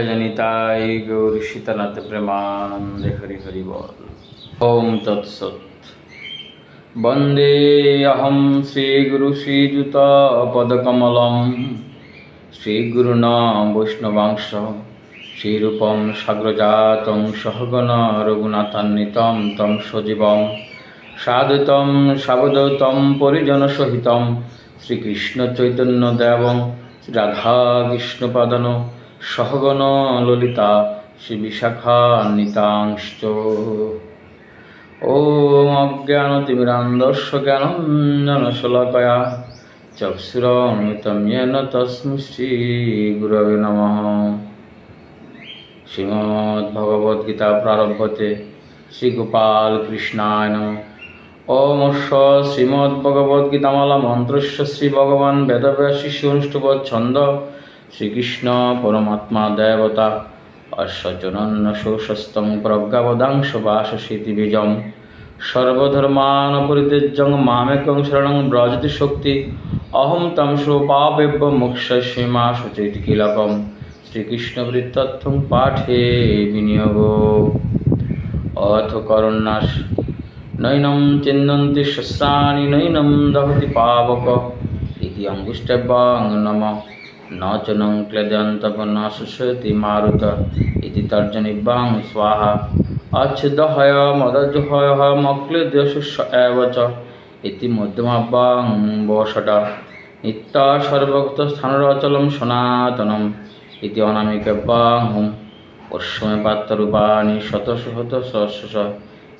জনিতাই গৌর সীতানাথ প্রেমানন্দে হরি হরি বল ওম তৎসৎ বন্দে অহম শ্রীগুরু শ্রীযুত পদকমলম শ্রীগুরুণ বৈষ্ণবাংশ শ্রীরূপম সাগ্রজাতং সহগণ রঘুনাথান্বিতম তম সজীবম সাধুতম সাবদৌতম পরিজন সহিতম শ্রীকৃষ্ণ চৈতন্য রাধা কৃষ্ণপাদন সহগণ ললিতা শ্রী বিশাখান্বিতাংশ ওম অজ্ঞানতিমিরান্দস্য জ্ঞানঞ্জনশলাকয়া চক্ষুরমৃতম ইয়েন তস্মি শ্রীগুরবে নম। শ্রীমদ্ভগবদ্গীতা প্রারভ্যতে শ্রীগোপাল কৃষ্ণায় নম। অমর্ষ শ্রীমদ্ভগবদ্গীতামালা মন্ত্রস্য শ্রী ভগবান বেদব্যাসী শিশুষ্টব ছন্দ শ্রীকৃষ্ণ পরমাত্মা দেবতা অশ্ব চনন্ন শোষস্তং প্রজ্ঞাবদাংশ বাসশীতি বীজম সর্বধর্মান পরিত্যজ্যং মামেকং শরণং ব্রজতি শক্তি অহম তম পাপেভ্য মোক্ষস্যে মা শুচৈতি কিলকম শ্রীকৃষ্ণবৃত্তত্থং পাঠে বিনিয়োগ। অথ করণ্যাস নৈनं চিন্নন্তি শস্রাণি নৈनं দহতি পাবক। ইতি অঙ্গুষ্ঠব্যাং নম। নচনং চ নং মারুত ইতি তর্জনিবাং স্বাহা অচ্ছুদহয় মদজুহয় মক্লেদ শুষ এব চ ইতি মধ্যমাবাং বসট নিত্য সর্বগত স্থানরচলম সনাতনম ইতি অনামিকাবাং হুম অশ্বমে পাত্ররূপাণি শত শত সহস্র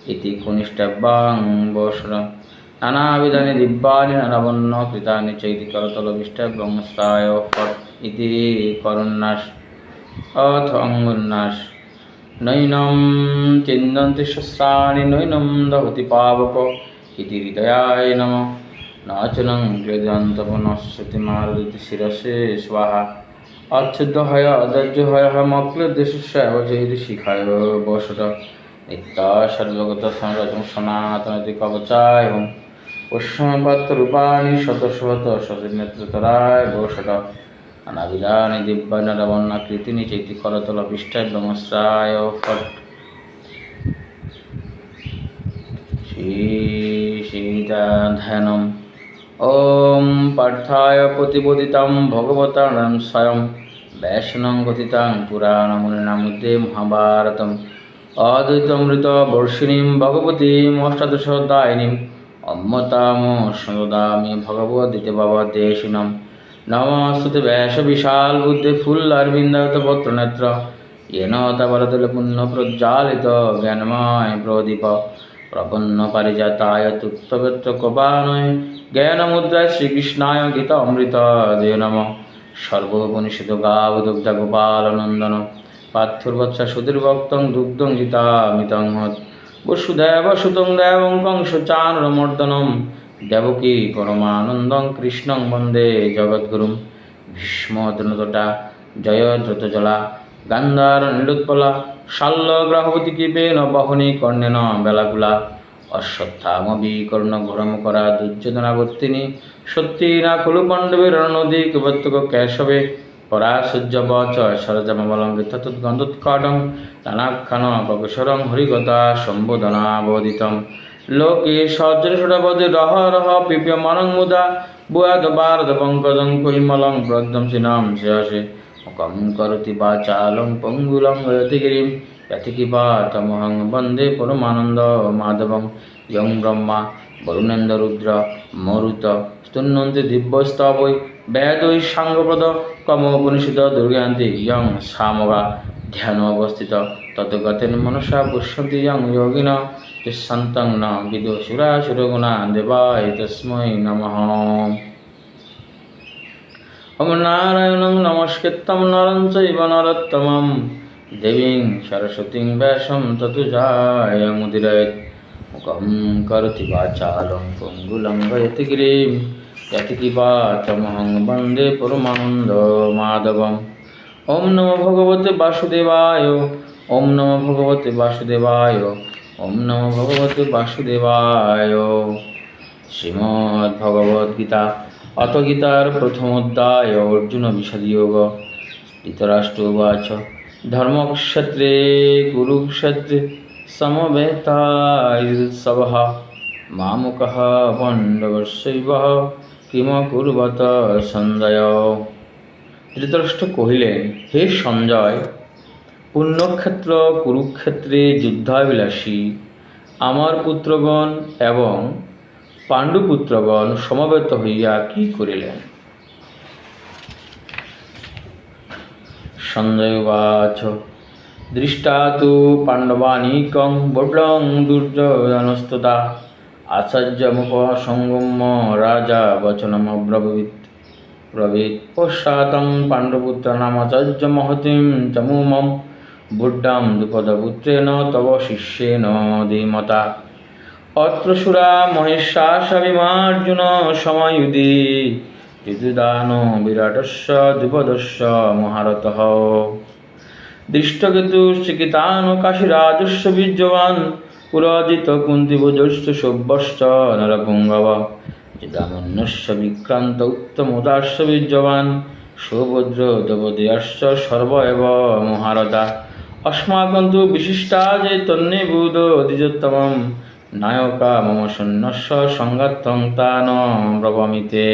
ইতি কনিষ্ঠাবাং বসট নানাবিধানে দিব্যানি নানাবন্ন কৃতানি চৈতি করতলবিষ্ট ব্রহ্মস্রায় ফট ইতি করন্যাস অথ অঙ্গুন্যাস নৈনম চিন্দন্তি শস্রাণি নৈনম দহতি পাবক ইতি হৃদয়ায় নম। নাচনং ক্রেদন্ত পুনঃশ্রুতি মারুতি শিরসে স্বাহা। অচ্ছুদ্ধ হয় অদর্য হয় মক্ল দেশস্যায় যেহেতু শিখায় বসত। নিত্য সর্বগত সংরচন সনাতনতি কবচায় वसत नित्या सर्वगतसंरचं सनातनति कवचाय पुष्पपत्ररूपाणि शतशत शतनेत्रतराय वसत अनाविधानि दिव्यनरवर्णाकृतिनि चैति करतलपिष्टब्रह्मस्राय फट् श्रीसीताध्यानम् ॐ पार्थाय प्रतिबोधितं भगवतां स्वयं वैष्णं गतितां पुराणमुनिनामुद्दे महाभारतम् अद्वैतमृतवर्षिणीं भगवतीम् अष्टादशोध्यायिनीम् अम्मतां सददामि भगवद्गीताभवद्देशिनम् नमस्तुते वैशविशालबुद्धे फुल्लरविन्दातपत्रनेत्र येन तवरतुल पुण्यप्रज्वालित ज्ञानमय प्रदीप प्रपन्नपारिजाताय तुत्तवेत्रकपानय ज्ञानमुद्राय श्रीकृष्णाय गीता अमृतादय नमः सर्वोपनिषदगावदुग्धगोपालनन्दन पार्थुर्वत्स सुधीर्भक्तं दुग्धं गीतामितं हत् বসুদেব সুতং দেবং কংসচারণমর্দনম দেবকী পরমানন্দং কৃষ্ণং বন্দে জগদ্গুরুম। ভীষ্ম দ্রুতটা জয় দ্রুতজলা, গান্ধার নীলোৎপলা, শাল্য গ্রহবতী কৃপে বহনী কর্ণেন বেলাগুলা অশ্বত্থামবি কর্ণঘোরম করা দুর্যোধনাবর্তিনী সত্যি না কুলুপণ্ডবের রণদী কেবত্যক কেশবে পরাসূর্য বচ সরজমলঙ্কিত তদ্গন্ধোৎকাটং নানাক্ষণ ককেশ্বরং হরিগতা সম্বোধনাবোদিতম লোকে সজ্জনসুরপদে রহ রহ পিপ্যমানং মুদা, বুয়াদ বারদ পঙ্কজং কৈমলং প্রদ্যংসিনাম শেষে মুখম করতি বাচালং পঙ্গুলং যতিগিরিম যতিকিপা তমহং বন্দে পরমানন্দ মাধবং। ইয়ং ব্রহ্মা বরুণেন্দ্র রুদ্র মরুত, স্তন্যন্তি দিব্যস্তবৈ বেদৈ সাঙ্গপদ কমোপনিষদ দুর্গান্তি ইয়ং সামগা ধ্যান অবস্থিত। ততগতেন মনসা পুষ্যন্তি ইয়ং যোগিন তিষ্ঠন্तं ন বিদুষুরাসুরগুণা দেবায় তস্मै নমঃ। ওম নারায়ণং নমস্কৃত্যং নরং চৈব নরোত্তমং দেবীং সরস্বতীং ব্যাসং ততু জায়মুদিরয়ৎ মুখং করতি বাচালং পঙ্গুলং গয়তি গিরিং যৎকিপাচমহং বন্দে পরমানন্দ মাধবম ওম নম ভগবত বাসুদেবায় ওম নম ভগবত বাসুদেবায় ওম নম ভগবত বাসুদেবায় শ্রীমদ্ ভগবদ্গীতা অত গীতার প্রথম অধ্যায় অর্জুন বিষদযোগ ধৃতরাষ্ট্র উবাচ ধর্মক্ষেত্রে গুরুক্ষেত্রে সমবেতায় সভা মামুকः পাণ্ডवशैवः কিম কুর্বত সঞ্জয়। ধৃতরাষ্ট্র কহিলেন, হে সঞ্জয়, পুণ্যক্ষেত্র, কুরুক্ষেত্রে যুদ্ধাভিলাষী, আমার পুত্রগণ এবং পাণ্ডুপুত্রগণ সমবেত হইয়া কি করিলেন? সঞ্জয় উবাচ দৃষ্টা তু পাণ্ডবানীকং বড্ডং দুর্যোধনস্ততা আচার্যমুপসঙ্গম্য রাজা বচনমব্রবীৎ ব্রবীৎ পশ্চাতং পাণ্ডপুত্রাণামাচার্য মহতিম চমুমম বুড্ডাম দ্রুপদপুত্রেণ তব শিষ্যেন ধীমতা। অত্র সুরা মহেশাসবিমার্জুন সমায়ুধি। যুদান বিরাটস্য দ্রুপদস্য মহারতः দৃষ্টকেতুশ্চিকিতান কাশীরাজস্য বীর্যবান। পুরাজিত কুন্তি কুন্দিভুজশ্চ সভ্যশ্চ নরপুঙ্গব ইদামন্যস্য বিক্রান্ত উত্তম উত্তমোদাস্য বীর্যবান। সৌভদ্র দেবদেয়শ্চ সর্ব এব মহারদা অস্মাকং তু বিশিষ্টা যে তন্নে বুধ অধিজোত্তম নায়কা মম সন্ন্যস্য সংঘাত্তং তান ব্রবমিতে।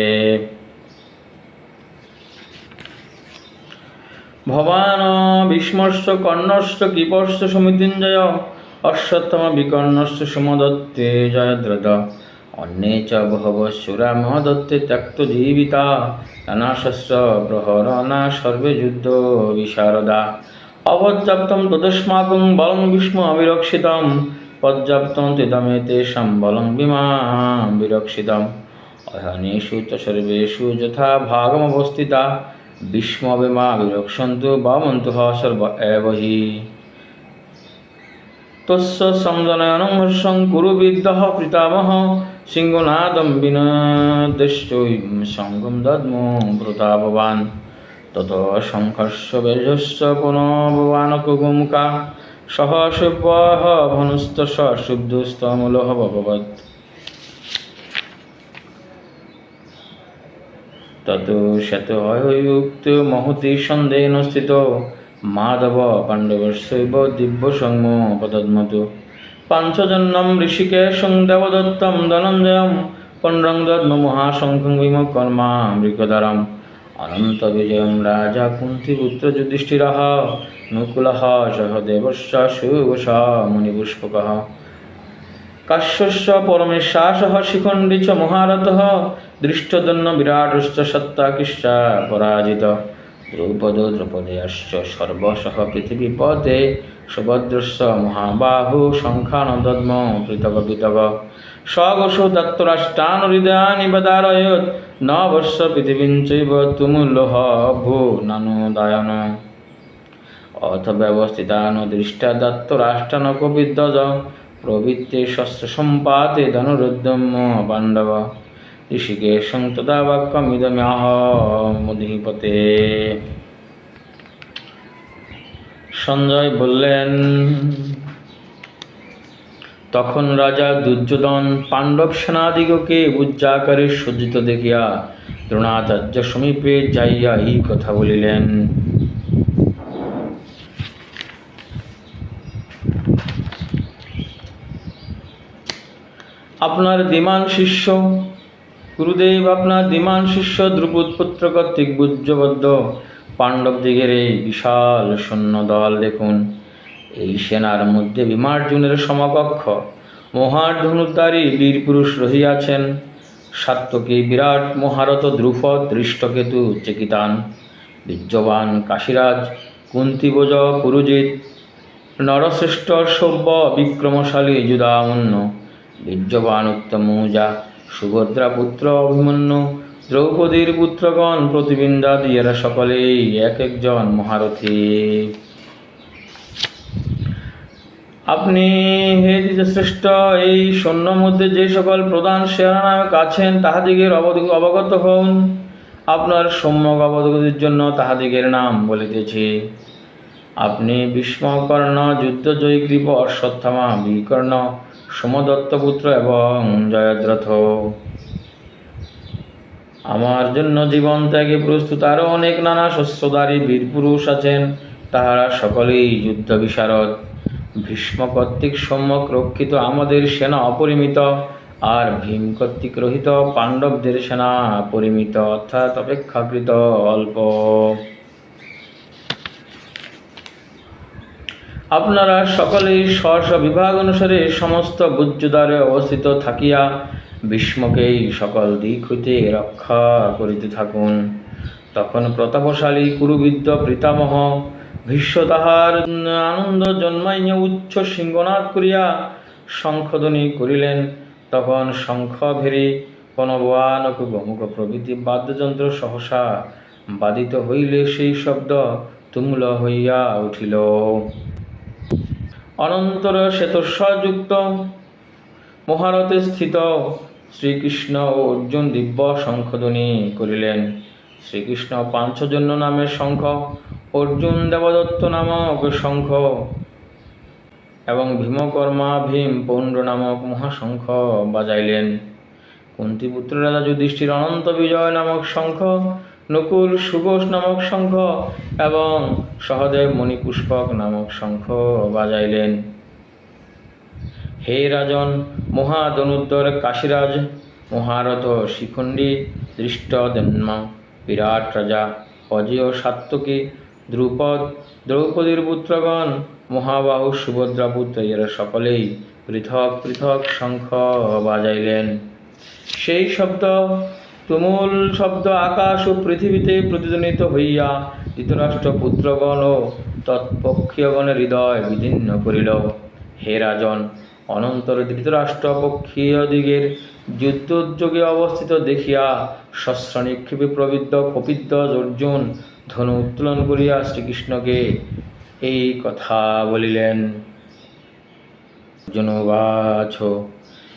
ভবান ভীষ্মশ্চ কর্ণশ্চ কৃপশ্চ সমিতিঞ্জয়। অশ্বত্থমবিকর্ণশ্চ সুমদত্তে জয়দ্রথ অন্যে চ বহবশুরা মহদত্তে ত্যক্ত ত্যক্তজীবিতা নানাশস্ত্র প্রহরণা সর্বে যুদ্ধ বিশারদা। অপর্যাপ্তম তদস্মাকং বলং ভীষ্ম অবিরক্ষিতম। পর্যাপ্তম তিদমে তেষাং বলং বিমা বিরক্ষিতম। অহনেষু চ সর্বেষু যথা ভাগমবস্থিতা ভীষ্মবিমা বিরক্ষন্তু বামন্তः সর্ব এব হি। তস্য সংজনয়नं হর্ষং কুরু বিদ্যः পিতামহ সিংহনাদं বিনদৃষ্টৈ সঙ্গম দদ্মো প্রতাপবান তত শঙ্কর্ষ বেজস্য পুনঃভবানকুগুমুকা সহ শুভ্যः ভনুস্তস শুদ্ধস্তমূলः ভগবৎ তত শত মহতি সন্দেহেন স্থিত মাধব পাণ্ডবস্যৈব দিব্য সঙ্গ পদদ্মত পাঞ্চজন্যম ঋষিকেশং দেবদত্তম ধনঞ্জয়ম পণ্ডং দদ্ম মহাশঙ্খং বিমকর্মা মৃগধরম অনন্ত বিজয়ম রাজা কুন্তিপুত্র যুধিষ্ঠিরः নকুলः সহদেবশ্চ সুঘোষ মুনিপুষ্পকः। কাশ্যস্য পরমেশ্বাসः শিখণ্ডী চ মহারথः দৃষ্টদন্ন বিরাটশ্চ সত্তাকিশ্চ পরাজিত। দ্রৌপদো দ্রৌপদয়শ্চ সর্বশः পৃথিবীপতে সুভদ্রস্য মহাবাহু শঙ্খানদদ্ম পৃথক পৃথক স্বঘোষো দত্তরাষ্টান হৃদয়ানি বদারয়ত নবস্য পৃথিবীং চৈব তুমুল্লোহ ভূ নানুদায়ন অথ ব্যবস্থিতান দৃষ্টা দত্তরাষ্টানক বিদ্যজ প্রবৃত্তে শস্ত্র সম্পাতে ধনুরুদ্যম পাণ্ডব। ঋষিকেশং তদা বাক্যমিদম্যাহ মুধিপতে সঞ্জয় বললেন, তখন রাজা দুর্যোধন পাণ্ডব সেনাদিগকে উজ্জাকারে সজ্জিত দেখিয়া দ্রোণাচার্য সমীপে যাইয়া এই কথা বলিলেন। আপনার দিমান শিষ্য গুরুদেব আপনার দিমান শিষ্য দ্রুপদ পুত্র কর্তৃক বুজ্জবদ্ধ পাণ্ডব এই বিশাল সৈন্য দল দেখুন, এই সেনার মধ্যে বিমার্জুনের সমকক্ষ। মহার ধনুদ্ধারী বীর পুরুষ রহিয়াছেন। সাত্তকী বিরাট মহারত দ্রুপদ দৃষ্টকেতু চেকিতান। বীর্যবান কাশীরাজ কুন্তিভোজ পুরুজিৎ, নরশ্রেষ্ঠ সভ্য বিক্রমশালী যুদামন্য বীর্যবান উত্তমৌজা সুভদ্রা পুত্র অভিমন্যু দ্রৌপদীর পুত্রগণ প্রতিবিন্দাদি এরা সকলেই এক একজন মহারথী। আপনি হে শ্রেষ্ঠ এই সৈন্য মধ্যে যে সকল প্রধান সেনানায়ক আছেন, তাহাদিগের অবগত হন আপনার সম্যক অবগতির জন্য তাহাদিগের নাম বলিতেছি। আপনি ভীষ্মকর্ণ যুদ্ধজয়ী কৃপ, অশ্বত্থামা বিকর্ণ সোমদত্তপুত্র এবং জয়দ্রথ। আমার জন্য জীবন ত্যাগে প্রস্তুত আরও অনেক নানা শস্ত্রধারী বীর পুরুষ আছেন, তাহারা সকলেই যুদ্ধ বিশারদ। ভীষ্ম কর্তৃক সম্যক রক্ষিত আমাদের সেনা অপরিমিত, আর ভীম কর্তৃক রহিত পাণ্ডবদের সেনা পরিমিত, অর্থাৎ অপেক্ষাকৃত অল্প। আপনারা সকলেই স্ব বিভাগ অনুসারে সমস্ত গুজ্জদ্বারে অবস্থিত থাকিয়া ভীষ্মকেই সকল দিক হইতে রক্ষা করিতে থাকুন। তখন প্রতাপশালী কুরুবিদ্য পিতামহ ভীষ্ম তাহার আনন্দ জন্মাইয়া উচ্চ সিংহনাদ করিয়া শঙ্খধ্বনি করিলেন। তখন শঙ্খ ভেরি কনবানক গমুক প্রভৃতি বাদ্যযন্ত্র সহসা বাদিত হইলে সেই শব্দ তুমুল হইয়া উঠিল। অনন্তর শ্বেতস্বযুক্ত মহারথে স্থিত শ্রীকৃষ্ণ ও অর্জুন দিব্য শঙ্খধ্বনি করিলেন। শ্রীকৃষ্ণ পাঞ্চজন্য নামের শঙ্খ, অর্জুন দেবদত্ত নামক শঙ্খ এবং ভীমকর্মা ভীম পৌণ্ড নামক মহাশঙ্খ বাজাইলেন। কুন্তিপুত্র রাজা যুধিষ্ঠির অনন্ত বিজয় নামক শঙ্খ নকুল সুঘোষ নামক শঙ্খ এবং সহদেব মণিপুষ্পক নামক শঙ্খ বাজাইলেন। হে রাজন মহাদনুদ্দর কাশীরাজ, মহারথ শিখণ্ডী দৃষ্টদন্মা বিরাট রাজা, অজেয় সাত্তকী, দ্রুপদ, দ্রৌপদীর পুত্রগণ, মহাবাহু সুভদ্রা পুত্র এরা সকলেই পৃথক পৃথক শঙ্খ বাজাইলেন। সেই শব্দ তুমুল শব্দ আকাশ ও পৃথিবীতে প্রতিধ্বনিত হইয়া ধৃতরাষ্ট্র পুত্রগণ ও তৎপক্ষীয়গণের হৃদয় বিদীর্ণ করিল। হে রাজন, অনন্তর ধৃতরাষ্ট্র পক্ষীয় দিগের যুদ্ধোদ্যোগে অবস্থিত দেখিয়া শস্ত্র নিক্ষেপে প্রবৃদ্ধ কপিদ্ধ অর্জুন ধনু উত্তোলন করিয়া শ্রীকৃষ্ণকে এই কথা বলিলেন। জনবাছ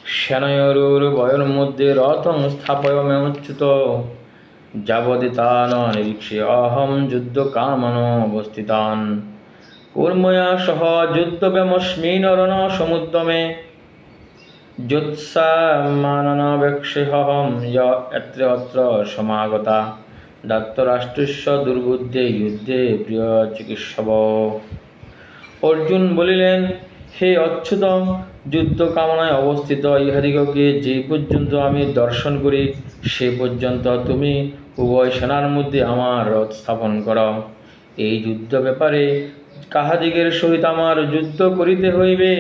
সেনয়রুর বয়ের মধ্যে রথং স্থাপয় মেমচ্যুত যাবদিতান নিরীক্ষে অহম যুদ্ধ কামন অবস্থিতান। কর্ময়া সহ যুদ্ধ ব্যামস্মিন রণ সমুদ্যমে যোৎসামাননবেক্ষেহম এত্র অত্র সমাগতা। দত্তরাষ্ট্রস্য দুর্বুদ্ধে যুদ্ধে প্রিয় চিকিৎসব। অর্জুন বলিলেন, হে অচ্যুত যুদ্ধ কামনায় অবস্থিত ইহাদিগকে যে পর্যন্ত আমি দর্শন করি, সে পর্যন্ত তুমি উভয় সেনার মধ্যে আমার রথ স্থাপন কর। এই যুদ্ধ ব্যাপারে কাহাদিগের সহিত আমার যুদ্ধ করিতে হইবে,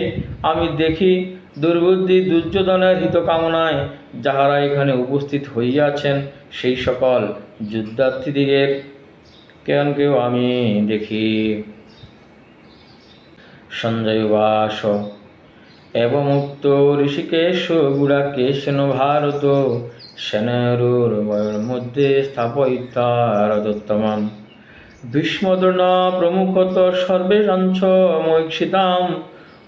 আমি দেখি দুর্বুদ্ধি দুর্যোধনের হিত কামনায় যাহারা এখানে উপস্থিত হইয়াছেন, সেই সকল যুদ্ধার্থীদিগের কেন কেউ আমি দেখি। সঞ্জয় বাস এবং উক্ত ঋষিকেশ গুড়াকেশন ভারত, সেনরুর মধ্যে স্থাপয়িতারদোত্তমম ভীষ্মদ্রোণ প্রমুখত সর্বে সঞ্চ মৈক্ষিতাম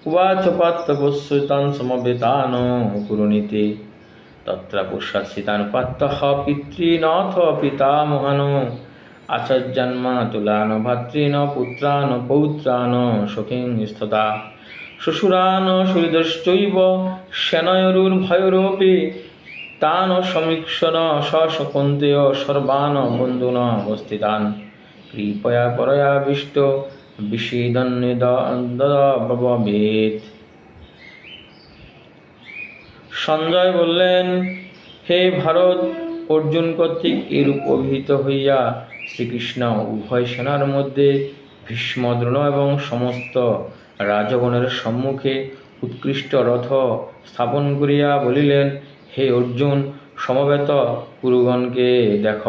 উবাচ পাত্রপস্যুতান সমবেতান কুরুণীতে তত্র পুষ্যাসিতান পাত্রঃ পিতৃনাথ পিতামহান, আচার্যান্মা তুলান ভাতৃন পুত্রান পৌত্রান সখীং স্থতা। শ্বশুরান সুহৃদশ্চৈব সেনয়রুর্ভয়রূপে তান সমীক্ষণ সশকন্তেয় সর্বান বন্ধুন অবস্থিতান কৃপয়া পরয়াবিষ্ট বিষীদন্নিদবেদ সঞ্জয় বললেন, হে ভারত, অর্জুন কর্তৃক এরূপ অভিহিত হইয়া শ্রীকৃষ্ণ উভয় সেনার মধ্যে ভীষ্ম দ্রোণ এবং সমস্ত রাজগণের সম্মুখে উৎকৃষ্ট রথ স্থাপন করিয়া বলিলেন, হে অর্জুন, সমবেত কুরুগণকে দেখ।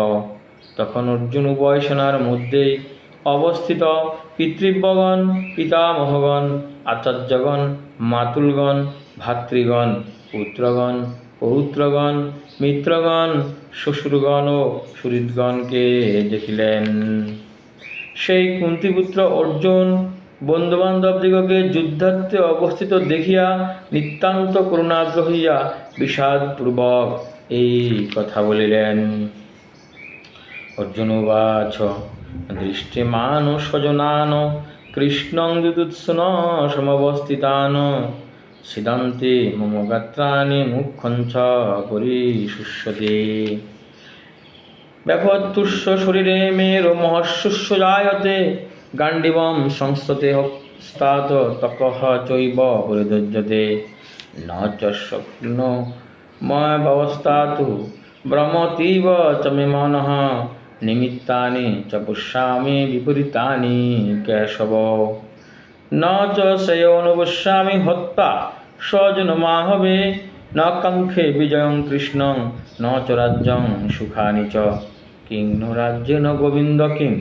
তখন অর্জুন উভয় মধ্যেই অবস্থিত পিতৃব্যগণ, পিতামহগণ, আচার্যগণ, মাতুলগণ, ভাতৃগণ, পুত্রগণ, পৌত্রগণ, মিত্রগণ, শ্বশুরগণ ও সুহৃদগণকে দেখিলেন। সেই কুন্তিপুত্র অর্জুন বন্ধুবান্ধবদিগকে যুদ্ধার্থে অবস্থিত দেখিয়া নিতান্ত করুণাগ্র হইয়া বিষাদপূর্বক এই কথা বলিলেন। অর্জুন উবাচ, দৃষ্টিমান স্বজনান কৃষ্ণং দুদুৎসুন সমবস্থিতান সিদান্তে মম গাত্রাণি মুখ্যঞ্চ পরিশুষ্যতে। ব্যাপতুষ্য শরীরে মের মহর্ষুষ্য জায়তে গাণ্ডিবম সংস্রতে হস্তাৎ তকঃ চৈব পরিদজ্যতে ন চ স্বপ্ন ময় ব্যবস্থাতু ভ্রমতীব চ মে মনঃ নিমিত্তানি চ পুষ্যামি বিপরীতানি কেশব। ন চ শ্রেয়োনুপশ্যামি হত্যা স্বজনমাহবে ন কাঙ্ক্ষে বিজয়ং কৃষ্ণং ন চ রাজ্যং সুখানি চ। কিং নো রাজ্যেন গোবিন্দ কিং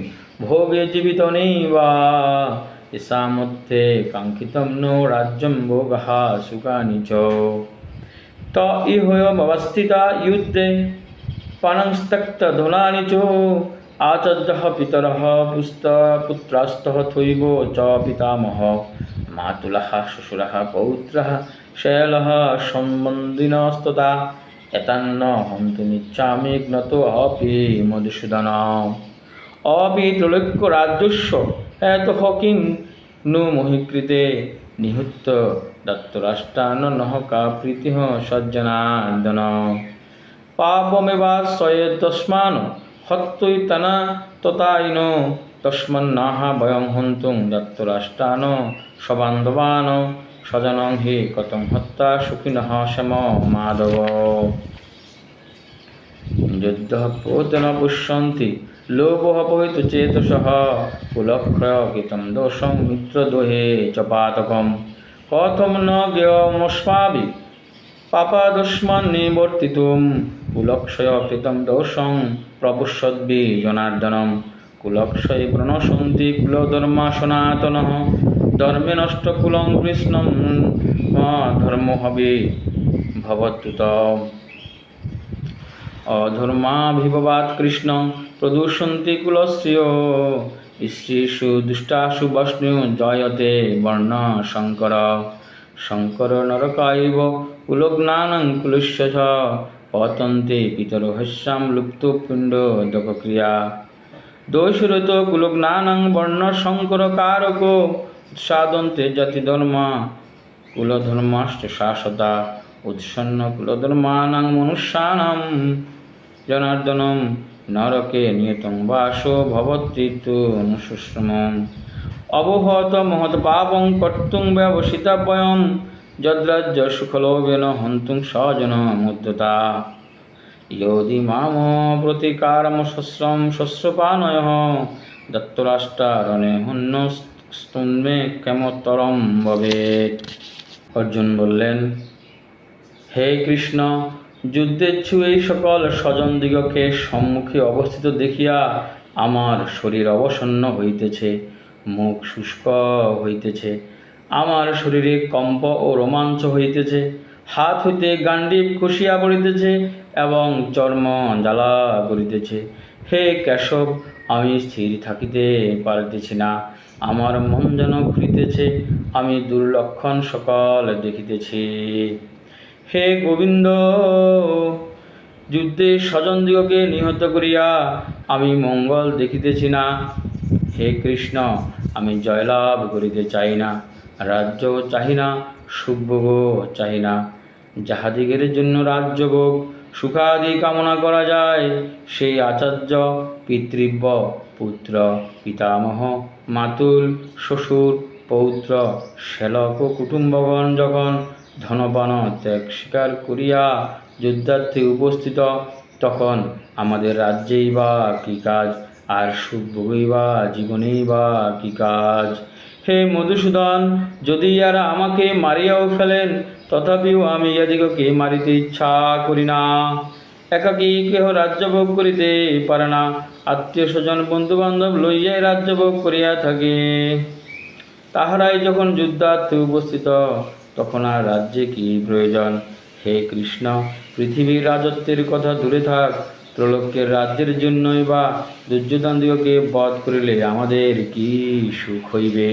ভোগে জীবিত নৈবা ঈশামধ্যে কাঙ্ক্ষিতম নো রাজ্যম ভোগः সুখানি চ त इहोयमवस्थिता युद्धे पणंस्तक्तधुनानि च आचर्यः पितरः पुस्त पुत्रास्तः त्वयिव च पितामहः मातुलः श्वशुरः पौत्रः शैलः এতান্নহম তুমি চামিগ্নত অপি মধুসূদনম। অপি ত্রৈক্য এত হকিং নু মহিকৃতে নিহত্য দত্তরাষ্টান নহকা প্রীতিহ সজ্জনার্দন পাপমেবা সয়ে তস্মান হত্যই তনা ততাইন তস্মন্নাহা ভয়ং হন্তুং দত্তরাষ্টান সবান্ধবান সজনং হি কতম হত্যা সুখিনহ সম মাধব। যুদ্ধ পোতন পুষ্যন্তি লোভহপহিত চেতস কুলক্ষয়কিতম দোষং মিত্র দোহে চপাতকম কথম ন জ্ঞমস্মাবি পাপাদুষ্মন্নিবর্তিতুম কুলক্ষয়কৃতম দোষং প্রপুষ্যদ্বি জনার্দনম। কুলক্ষয়ে প্রণশন্তি কুলধর্মা সনাতনঃ ধর্মে নষ্ট কুলং কৃষ্ণম ধর্ম হবে ভবত্যুত অধর্মাভিভবাৎ কৃষ্ণ, প্রদূষন্তি কুলশ্রিয় স্ত্রীষু দুষ্টাসু বষ্ণু, জয়তে বর্ণ শঙ্কর। শঙ্কর নরকাইব কুলজ্ঞানং কুলস্য পতন্তে পিতর হস্যাম লুপ্ত পিণ্ড দকক্রিয়া। দোষরত কুলজ্ঞানং বর্ণ শঙ্কর কারক। উৎসাদন্তে জাতি ধর্ম কুলধর্মাশ্চ শাশ্বতা উৎসন্ন কুলধর্মানাং মনুষ্যানাম জনার্দনম নরকে নিয়তং বাসো ভবতীতু অনুশুশ্রমম অবহত মহৎ পাপং কর্তুং ব্যবসিতাভয়ম যদ্রাজ্য সুখলোভেন হন্তুং স্বজন মুদ্যতা ইয়োদি মাম প্রতিকারম শস্রম শস্রপানয় দত্তরাষ্ট্রারণে হন্যস্তুন্মে কেমতরম ভবেত অর্জুন বললেন হে কৃষ্ণ যুদ্ধেচ্ছু এই সকল স্বজনদিগকে সম্মুখে অবস্থিত দেখিয়া আমার শরীর অবসন্ন হইতেছে, মুখ শুষ্ক হইতেছে, আমার শরীরে কম্প ও রোমাঞ্চ হইতেছে, হাত হইতে গান্ডীব খসিয়া পড়িতেছে এবং চর্ম জ্বালা করিতেছে। হে কেশব, আমি স্থির থাকিতে পারিতেছি না আমার মন যেন ঘুরিতেছে, আমি দুর্লক্ষণ সকল দেখিতেছি। হে গোবিন্দ, যুদ্ধে স্বজনদিগকে নিহত করিয়া আমি মঙ্গল দেখিতেছি না। হে কৃষ্ণ, আমি জয়লাভ করিতে চাই না রাজ্য চাহি না, সুখভোগও চাহি না। যাহাদিগের জন্য রাজ্যভোগ, সুখাদি কামনা করা যায়, সেই আচার্য, পিতৃব্য, পুত্র, পিতামহ মাতুল, শ্বশুর, পৌত্র, শ্যালক ও কুটুম্বগণ যখন ধনবান ত্যাগ স্বীকার করিয়া যুদ্ধার্থে উপস্থিত, তখন আমাদের রাজ্যেই বা কী কাজ? আর সুখভোগেই বা জীবনেই বা কী কাজ? হে মধুসূদন, যদি ইয়ারা আমাকে মারিয়াও ফেলেন, তথাপিও আমি ইয়াদিগকে মারিতে ইচ্ছা করি না। একাকী কেহ রাজ্যভোগ করিতে পারে না। আত্মীয় স্বজন বন্ধু বান্ধব লইয়াই রাজ্যভোগ করিয়া থাকে। তাহারাই যখন যুদ্ধার্থে উপস্থিত, তখন আর রাজ্যে কি প্রয়োজন? হে কৃষ্ণ, পৃথিবীর রাজত্বের কথা দূরে থাক। ত্রৈলোক্যের রাজ্যের জন্যই বা দুর্যোধনদিগকে বধ করিলে আমাদের কি সুখ হইবে?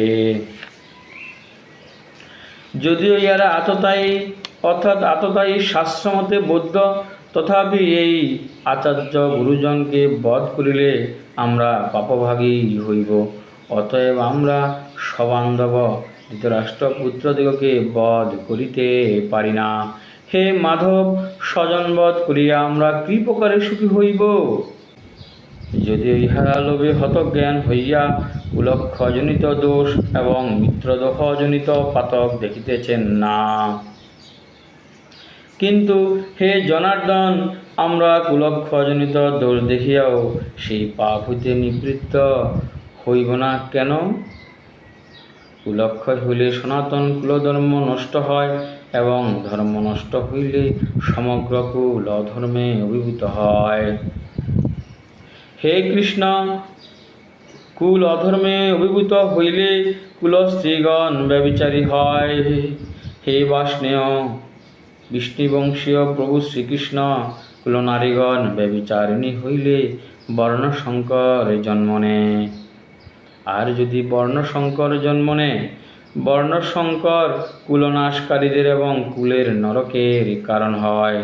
যদিও ইহারা আততায়ী অর্থাৎ আততায়ী শাস্ত্রমতে বৌদ্ধ তথাপি এই আচার্য গুরুজনকে বধ করিলে আমরা পাপভাগী হইব। অতএব আমরা সবান্ধব ধৃতরাষ্ট্র পুত্রদিগকে বধ করিতে পারি না। হে মাধব স্বজনবধ করিয়া আমরা কি প্রকারে সুখী হইব? যদি ইহা লোভে হতজ্ঞান হইয়া কুলক্ষজনিত দোষ এবং মিত্রদোষজনিত পাতক দেখিতেছেন না কিন্তু হে জনার্দন, আমরা কুলক্ষজনিত দোষ দেখিয়াও সেই পাপ হইতে নিবৃত্ত হইব না কেন? কুলক্ষয় হইলে সনাতন কুলধর্ম নষ্ট হয় এবং ধর্ম নষ্ট হইলে সমগ্র কুল অধর্মে অভিভূত হয়। হে কৃষ্ণ কুল অধর্মে অভিভূত হইলে কুল স্ত্রীগণ ব্যবিচারী হয়। হে বাষ্ণেয় বিষ্ণুবংশীয় প্রভু শ্রীকৃষ্ণ কুলনারীগণ ব্যবিচারিণী হইলে বর্ণশঙ্কর জন্ম নেয় আর যদি বর্ণশঙ্কর জন্ম নেয় বর্ণশঙ্কর কুলনাশকারীদের এবং কুলের নরকের কারণ হয়।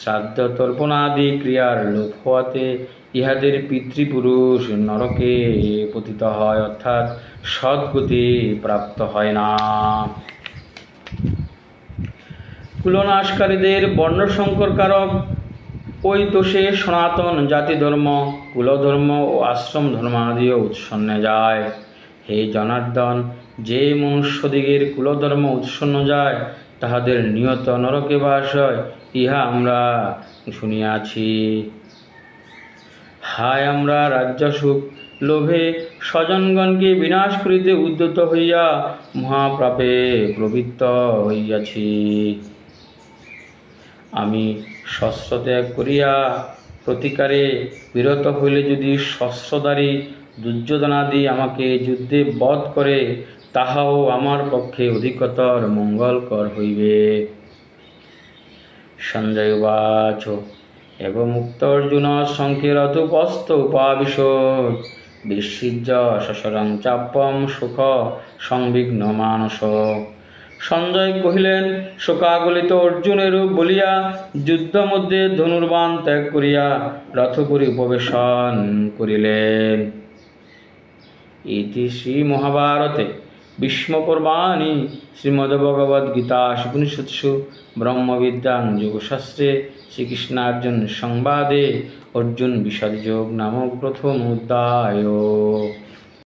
শ্রাদ্ধ তর্পণাদি ক্রিয়ার লোপ হওয়াতে ইহাদের পিতৃপুরুষ নরকে পতিত হয়, অর্থাৎ সদ্গতি প্রাপ্ত হয় না। কুলনাশকারীদের বর্ণশঙ্কর কারক ওই দোষে সনাতন জাতি ধর্ম কুলধর্ম ও আশ্রম ধর্মাদিও উৎসন্নে যায়। হে জনার্দন, যে মনুষ্যদিগের কুলধর্ম উৎসন্ন যায়, তাহাদের নিয়ত নরকে বাস হয়, ইহা আমরা শুনিয়াছি। হায় আমরা রাজ্য সুখ লোভে স্বজনগণকে বিনাশ করিতে উদ্যত হইয়া মহাপ্রাপে প্রবৃত্ত হইয়াছি। আমি শস্ত্র ত্যাগ করিয়া প্রতিকারে বিরত হইলে যদি শস্ত্রধারী দুর্যোধনাদি আমাকে যুদ্ধে বধ করে, তাহাও আমার পক্ষে অধিকতর মঙ্গলকর হইবে। সঞ্জয় উবাচ এবং মুক্ত অর্জুন সংকীরতুপস্থ উপাবিশ। বিশ্বজ্য শশরং চাপম সুখ সংবিঘ্ন মানস। সঞ্জয় কহিলেন, শোকাগলিত অর্জুনের বলিয়া যুদ্ধ মধ্যে ধনুর্বাণ ত্যাগ করিয়া রথপুরী উপবেশন করিলেন। ইতি শ্রী মহাভারতে ভীষ্মপর্বাণি শ্রীমদ্ভগবদ্গীতাসু উপনিষৎসু ব্রহ্মবিদ্যাং যোগশাস্ত্রে শ্রীকৃষ্ণার্জুন সংবাদে অর্জুন বিষদযোগ নামক প্রথম অধ্যায়।